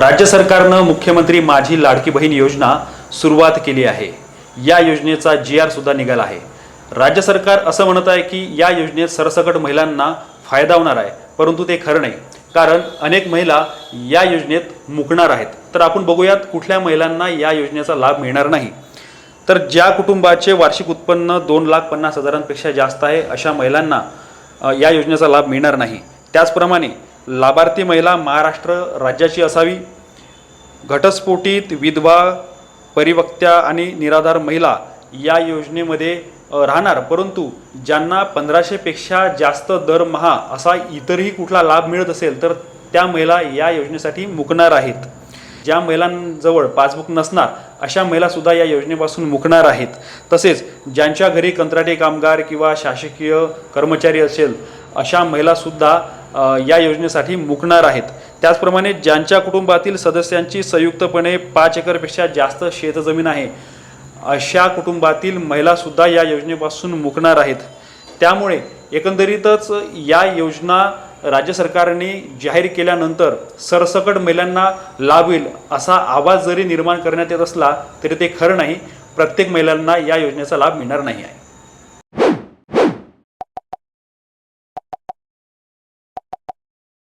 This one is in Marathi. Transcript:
राज्य सरकारनं मुख्यमंत्री माझी लाडकी बहीण योजना सुरुवात केली आहे. या योजनेचा जी आर सुद्धा निघाला आहे. राज्य सरकार असं म्हणत आहे की या योजनेत सरसकट महिलांना फायदा होणार आहे परंतु ते खरं नाही. कारण अनेक महिला या योजनेत मुकणार आहेत. तर आपण बघूयात कुठल्या महिलांना या योजनेचा लाभ मिळणार नाही. तर ज्या कुटुंबाचे वार्षिक उत्पन्न दोन लाख पन्नास हजारांपेक्षा जास्त आहे अशा महिलांना या योजनेचा लाभ मिळणार नाही. त्याचप्रमाणे लाभार्थी महिला महाराष्ट्र राज्याची असावी. घटस्फोटीत विधवा परिवक्त्या आणि निराधार महिला या योजनेमध्ये राहणार. परंतु ज्यांना पंधराशेपेक्षा जास्त दरमहा असा इतरही कुठला लाभ मिळत असेल तर त्या महिला या योजनेसाठी मुकणार आहेत. ज्या महिलांजवळ पासबुक नसणार अशा महिलासुद्धा या योजनेपासून मुकणार आहेत. तसेच ज्यांच्या घरी कंत्राटी कामगार किंवा शासकीय कर्मचारी असेल अशा महिलासुद्धा या योजनेसाठी मुकणार आहेत. त्याचप्रमाणे ज्यांच्या कुटुंबातील सदस्यांची संयुक्तपणे पाच एकरपेक्षा जास्त शेतजमीन आहे अशा कुटुंबातील महिलासुद्धा या योजनेपासून मुकणार आहेत. त्यामुळे एकंदरीतच या योजना राज्य सरकारने जाहीर केल्यानंतर सरसकट महिलांना लाभ होईल असा आवाज जरी निर्माण करण्यात येत असला तरी ते खरं नाही. प्रत्येक महिलांना या योजनेचा लाभ मिळणार नाही आहे.